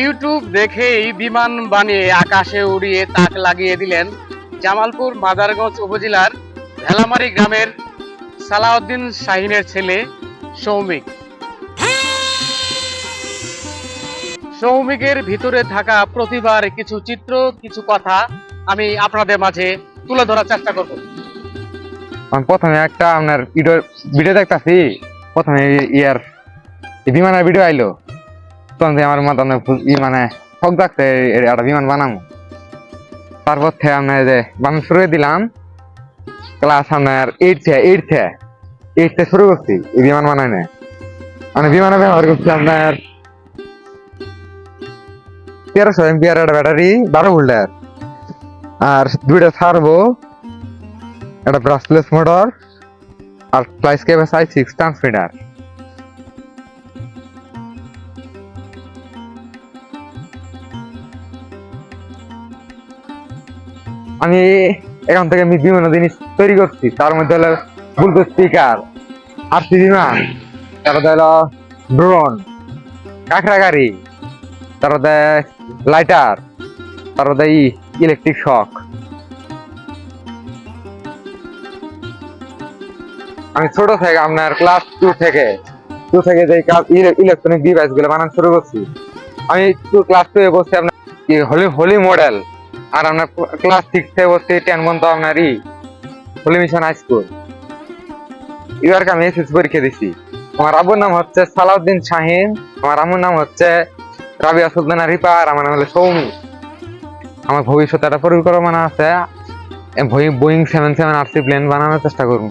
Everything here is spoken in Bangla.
ইউটিউব দেখেই বিমান বানিয়ে আকাশে উড়িয়ে তাক লাগিয়ে দিলেন জামালপুর মাদারগঞ্জ উপজেলার ভেলামারি গ্রামের সালাউদ্দিন শাহিনের ছেলে সৌমিক। সৌমিকের ভিতরে থাকা প্রতিভার কিছু চিত্র, কিছু কথা আমি আপনাদের মাঝে তুলে ধরার চেষ্টা করব। আমি প্রথমে একটা আপনার ভিডিও ভিডিও দেখতাছি। প্রথমে ইয়ার বিমানের ভিডিও আইলো। তখন আমার মাথা ই মানে শখ থাকছে একটা বিমান বানাবো তারপর থেকে আপনার যে বানানো শুরু দিলাম ক্লাস আপনার এইট থেকে এইট থেকে এইট থেকে শুরু করছি এই বিমান বানানো। মানে বিমানে ব্যবহার করছি আপনার তেরোশো এমপিআর একটা ব্যাটারি, বারো ভোল্টের। আর দুইটা ছাড়বো একটা ব্রাসলেস মোটর আর প্লাইস কেবল সাই সিক্স ট্রান্সমিটার আমি এখান থেকে আমি বিভিন্ন জিনিস তৈরি করছি। তার মধ্যে হলো ব্লুটুথ স্পিকার আরসি বিমান তারপরে হলো ড্রোন কাঁকড়া গাড়ি। তারপরে লাইটার তারপরে ই ইলেকট্রিক শক আমি ছোট থেকে আপনার ক্লাস টু থেকে টু থেকে যে ইলেকট্রনিক ডিভাইসগুলো বানানো শুরু করছি, আমি ক্লাস টু এ বসছি আপনার হোলি হোলি মডেল আর আপনার ক্লাস সিক্স থেকে বসছি টেন পর্যন্ত আপনার ই হোলি মিশন হাই স্কুল এবার আমি এসএসসি পরীক্ষা দিছি। আমার আব্বুর নাম হচ্ছে সালাউদ্দিন শাহিন, আমার আম্মুর নাম হচ্ছে রাবিয়া সুলতানা রিপা আর আমার নাম হলো সৌমি। আমার ভবিষ্যতে একটা পরিকল্পনা আছে বোয়িং সেভেন সেভেন আর সি প্লেন বানানোর চেষ্টা করব।